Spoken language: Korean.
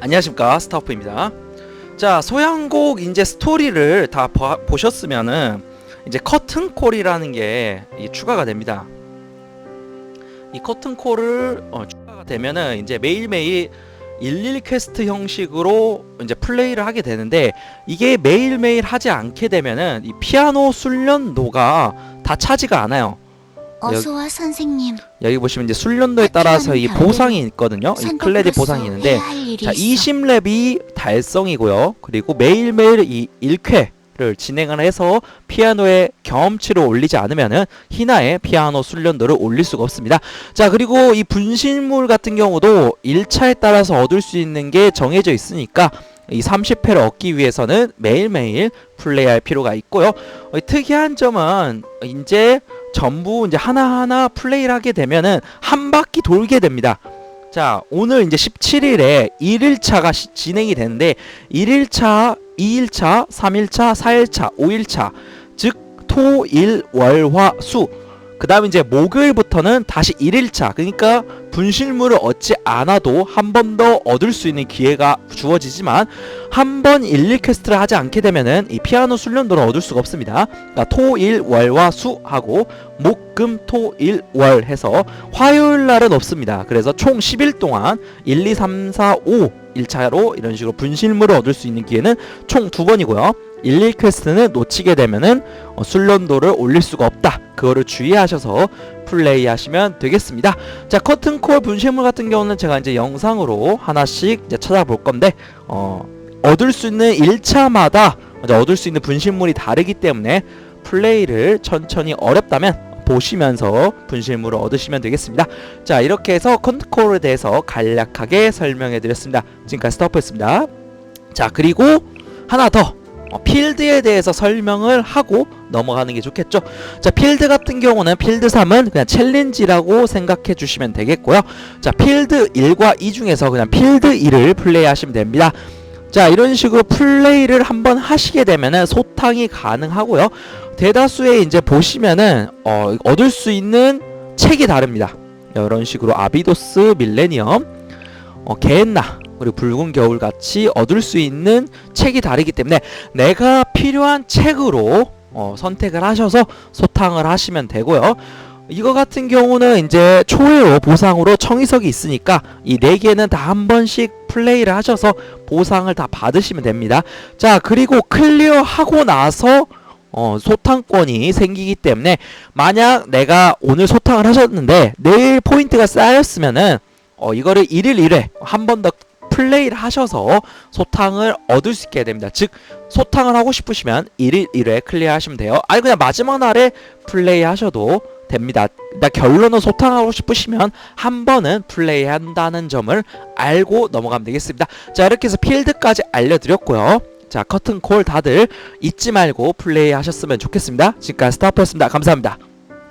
안녕하십니까 스타오프입니다. 자 소양곡 이제 스토리를 다 봐- 보셨으면은 이제 커튼콜이라는 게이 추가가 됩니다. 이 커튼콜을 어, 추가가 되면은 이제 매일매일 11 퀘스트 형식으로 이제 플레이를 하게 되는데 이게 매일매일 하지 않게 되면은 이 피아노 훈련도가 다 차지가 않아요. 어서와 선생님. 여기 보시면 이제 훈련도에 따라서 이 보상이 있거든요. 이 클레디 보상이 있는데 자, 20렙이 달성이고요. 그리고 매일매일 이 1쾌를 진행을 해서 피아노의 경험치를 올리지 않으면은 희나의 피아노 훈련도를 올릴 수가 없습니다. 자, 그리고 이 분신물 같은 경우도 1차에 따라서 얻을 수 있는 게 정해져 있으니까 이 30회를 얻기 위해서는 매일매일 플레이할 필요가 있고요. 어, 특이한 점은 이제 전부 이제 하나하나 플레이를 하게 되면은 한 바퀴 돌게 됩니다. 자, 오늘 이제 17일에 1일차가 진행이 되는데 1일차, 2일차, 3일차, 4일차, 5일차 즉 토, 일, 월, 화, 수 그 다음에 이제 목요일부터는 다시 1일차 그러니까 분실물을 얻지 않아도 한 번 더 얻을 수 있는 기회가 주어지지만 한번 1, 2 퀘스트를 하지 않게 되면은 이 피아노 훈련도를 얻을 수가 없습니다. 그러니까 토, 일, 월화, 수 하고 목, 금, 토, 일, 월 해서 화요일 날은 없습니다. 그래서 총 10일 동안 1, 2, 3, 4, 5 1차로 이런 식으로 분실물을 얻을 수 있는 기회는 총 두 번이고요. 1, 1 퀘스트는 놓치게 되면은 어, 훈련도를 올릴 수가 없다. 그거를 주의하셔서 플레이 하시면 되겠습니다. 자, 커튼콜 분실물 같은 경우는 제가 이제 영상으로 하나씩 이제 찾아볼 건데 어, 얻을 수 있는 1차마다 얻을 수 있는 분실물이 다르기 때문에 플레이를 천천히 어렵다면 보시면서 분실물을 얻으시면 되겠습니다. 자 이렇게 해서 컨트콜에 대해서 간략하게 설명해 드렸습니다. 지금까지 스타프였습니다. 자 그리고 하나 더 어, 필드에 대해서 설명을 하고 넘어가는 게 좋겠죠. 자 필드 같은 경우는 필드 3은 그냥 챌린지라고 생각해 주시면 되겠고요. 자 필드 1과 2 중에서 그냥 필드 2를 플레이하시면 됩니다. 자 이런 식으로 플레이를 한번 하시게 되면은 소탕이 가능하고요. 대다수의 이제 보시면은 어, 얻을 수 있는 책이 다릅니다. 이런 식으로 아비도스 밀레니엄, 어, 게엔나 그리고 붉은 겨울 같이 얻을 수 있는 책이 다르기 때문에 내가 필요한 책으로 어, 선택을 하셔서 소탕을 하시면 되고요. 이거 같은 경우는 이제 초회로 보상으로 청이석이 있으니까 이 네 개는 다 한 번씩 플레이를 하셔서 보상을 다 받으시면 됩니다. 자 그리고 클리어하고 나서 어, 소탕권이 생기기 때문에 만약 내가 오늘 소탕을 하셨는데 내일 포인트가 쌓였으면은 어, 이거를 1일 1회 한 번 더 플레이를 하셔서 소탕을 얻을 수 있게 됩니다. 즉 소탕을 하고 싶으시면 1일 1회 클리어하시면 돼요. 아니 그냥 마지막 날에 플레이 하셔도 됩니다. 일단 결론은 소탕하고 싶으시면 한 번은 플레이한다는 점을 알고 넘어가면 되겠습니다. 자 이렇게 해서 필드까지 알려드렸고요. 자 커튼콜 다들 잊지 말고 플레이 하셨으면 좋겠습니다. 지금까지 스타프였습니다. 감사합니다.